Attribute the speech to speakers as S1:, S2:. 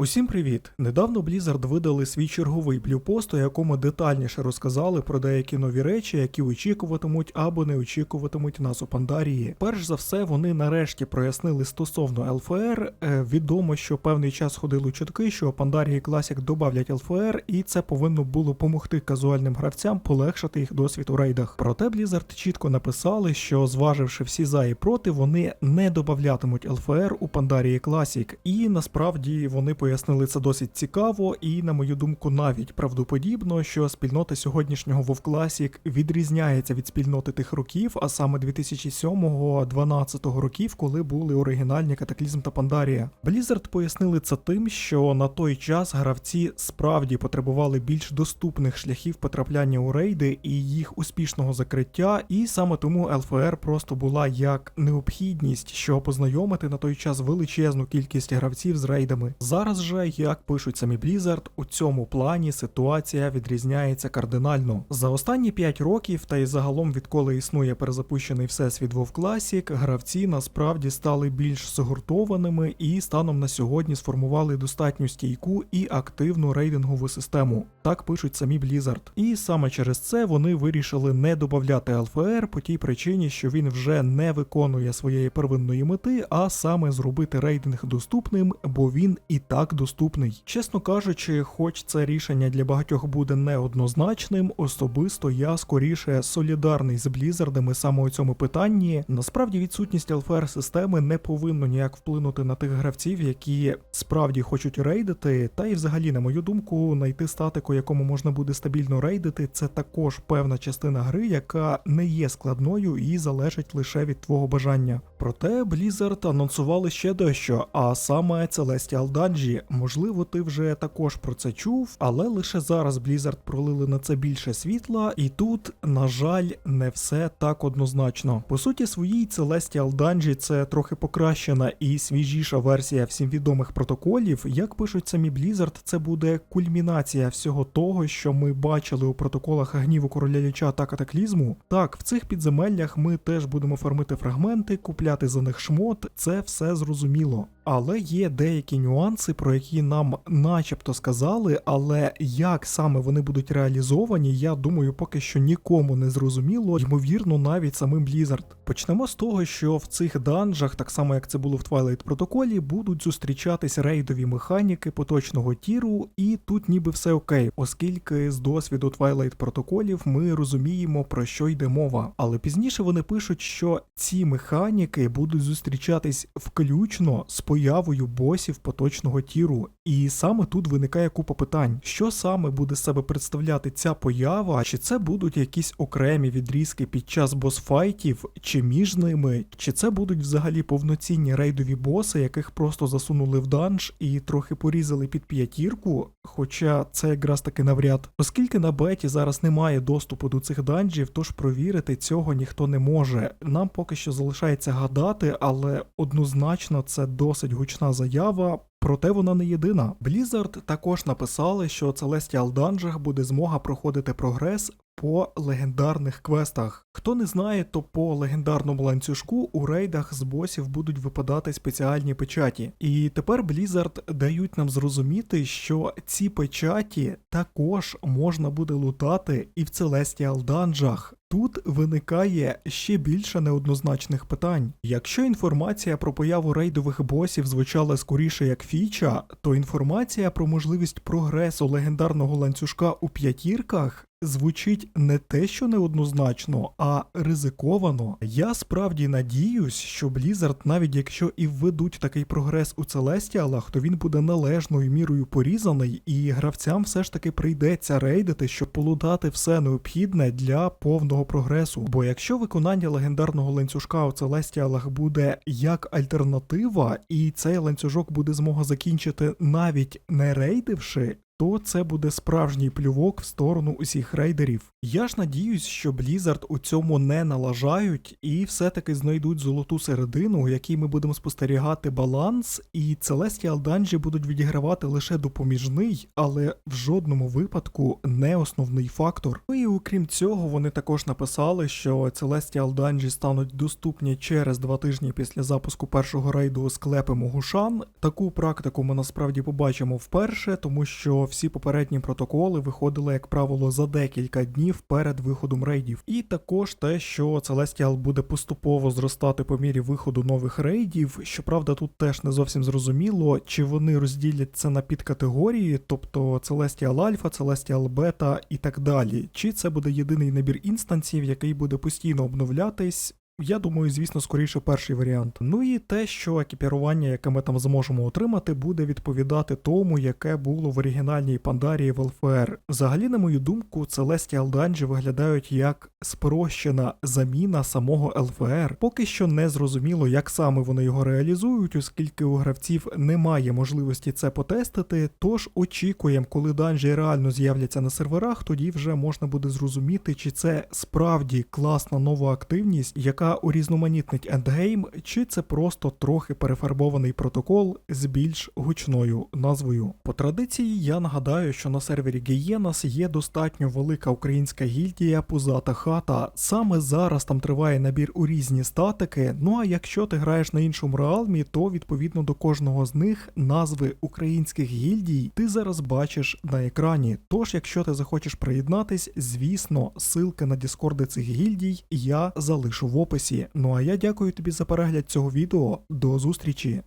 S1: Усім привіт! Недавно Blizzard видали свій черговий блюпост, у якому детальніше розказали про деякі нові речі, які очікуватимуть або не очікуватимуть нас у Пандарії. Перш за все, вони нарешті прояснили стосовно ЛФР. Е, відомо, що певний час ходили чутки, що Пандарії Classic добавлять ЛФР, і це повинно було помогти казуальним гравцям полегшити їх досвід у рейдах. Проте Blizzard чітко написали, що зваживши всі за і проти, вони не додаватимуть ЛФР у Пандарії Classic. І насправді вони пояснили це досить цікаво, і, на мою думку, навіть правдоподібно, що спільнота сьогоднішнього Classic відрізняється від спільноти тих років, а саме 2007-2012 років, коли були оригінальні катаклізм та Пандарія. Blizzard пояснили це тим, що на той час гравці справді потребували більш доступних шляхів потрапляння у рейди і їх успішного закриття, і саме тому ЛФР просто була як необхідність, щоб познайомити на той час величезну кількість гравців з рейдами. Зараз же, як пишуть самі Blizzard, у цьому плані ситуація відрізняється кардинально. За останні 5 років, та й загалом відколи існує перезапущений всесвіт WoW Classic, гравці насправді стали більш згуртованими і станом на сьогодні сформували достатню стійку і активну рейдингову систему. Так пишуть самі Blizzard. І саме через це вони вирішили не додати LFR по тій причині, що він вже не виконує своєї первинної мети, а саме зробити рейдинг доступним, бо він і так доступний. Чесно кажучи, хоч це рішення для багатьох буде неоднозначним, особисто я скоріше солідарний з Блізардами саме у цьому питанні. Насправді відсутність LFR системи не повинно ніяк вплинути на тих гравців, які справді хочуть рейдити, та й взагалі, на мою думку, знайти статику, якому можна буде стабільно рейдити, це також певна частина гри, яка не є складною і залежить лише від твого бажання. Проте Blizzard анонсували ще дещо, а саме Celestial Dungeon. Можливо, ти вже також про це чув, але лише зараз Blizzard пролили на це більше світла, і тут, на жаль, не все так однозначно. По суті, своїй Celestial Dungeon це трохи покращена і свіжіша версія всім відомих протоколів. Як пишуть самі Blizzard, це буде кульмінація всього того, що ми бачили у протоколах гніву короля ліча та катаклізму. Так, в цих підземеллях ми теж будемо фармити фрагменти, купляти за них шмот, це все зрозуміло. Але є деякі нюанси, про які нам начебто сказали, але як саме вони будуть реалізовані, я думаю, поки що нікому не зрозуміло, ймовірно, навіть самим Blizzard. Почнемо з того, що в цих данжах, так само як це було в Twilight протоколі, будуть зустрічатись рейдові механіки поточного тіру, і тут ніби все окей, оскільки з досвіду Twilight протоколів ми розуміємо про що йде мова. Але пізніше вони пишуть, що ці механіки будуть зустрічатись включно з появою босів поточного тіру. І саме тут виникає купа питань, що саме буде себе представляти ця поява, чи це будуть якісь окремі відрізки під час босфайтів, чи між ними, чи це будуть взагалі повноцінні рейдові боси, яких просто засунули в данж і трохи порізали під п'ятірку, хоча це якраз таки навряд. Оскільки на беті зараз немає доступу до цих данжів, тож провірити цього ніхто не може. Нам поки що залишається гадати, але однозначно це досить гучна заява. Проте вона не єдина. Blizzard також написали, що Celestial Dungeon буде змога проходити прогрес по легендарних квестах. Хто не знає, то по легендарному ланцюжку у рейдах з босів будуть випадати спеціальні печаті. І тепер Blizzard дають нам зрозуміти, що ці печаті також можна буде лутати і в Celestial Dungeon. Тут виникає ще більше неоднозначних питань. Якщо інформація про появу рейдових босів звучала скоріше як фіча, то інформація про можливість прогресу легендарного ланцюжка у п'ятірках звучить не те, що неоднозначно, а ризиковано. Я справді надіюсь, що Blizzard, навіть якщо і введуть такий прогрес у Целестіалах, то він буде належною мірою порізаний, і гравцям все ж таки прийдеться рейдити, щоб полудати все необхідне для повного прогресу. Бо якщо виконання легендарного ланцюжка у Целестіалах буде як альтернатива, і цей ланцюжок буде змога закінчити навіть не рейдивши, то це буде справжній плювок в сторону усіх рейдерів. Я ж надіюсь, що Blizzard у цьому не налажають і все-таки знайдуть золоту середину, у якій ми будемо спостерігати баланс, і Celestial Dungeon будуть відігравати лише допоміжний, але в жодному випадку не основний фактор. Ну і окрім цього, вони також написали, що Celestial Dungeon стануть доступні через два тижні після запуску першого рейду склепи Могушан. Таку практику ми насправді побачимо вперше, тому що всі попередні протоколи виходили, як правило, за декілька днів перед виходом рейдів. І також те, що Celestial буде поступово зростати по мірі виходу нових рейдів. Щоправда, тут теж не зовсім зрозуміло, чи вони розділять це на підкатегорії, тобто Celestial Alpha, Celestial Beta і так далі. Чи це буде єдиний набір інстансів, який буде постійно обновлятись. Я думаю, звісно, скоріше перший варіант. Ну і те, що екіпірування, яке ми там зможемо отримати, буде відповідати тому, яке було в оригінальній Пандарії в ЛФР. Взагалі, на мою думку, Celestial Dungeon виглядають як спрощена заміна самого ЛФР. Поки що не зрозуміло, як саме вони його реалізують, оскільки у гравців немає можливості це потестити. Тож очікуємо, коли данжі реально з'являться на серверах, тоді вже можна буде зрозуміти, чи це справді класна нова активність, яка урізноманітнить ендгейм, чи це просто трохи перефарбований протокол з більш гучною назвою. По традиції я нагадаю, що на сервері Гієнас є достатньо велика українська гільдія Пузата хата. Саме зараз там триває набір у різні статики. Ну а якщо ти граєш на іншому реалмі, то відповідно до кожного з них назви українських гільдій ти зараз бачиш на екрані. Тож, якщо ти захочеш приєднатись, звісно, ссылки на дискорди цих гільдій я залишу в описі. Ну а я дякую тобі за перегляд цього відео. До зустрічі!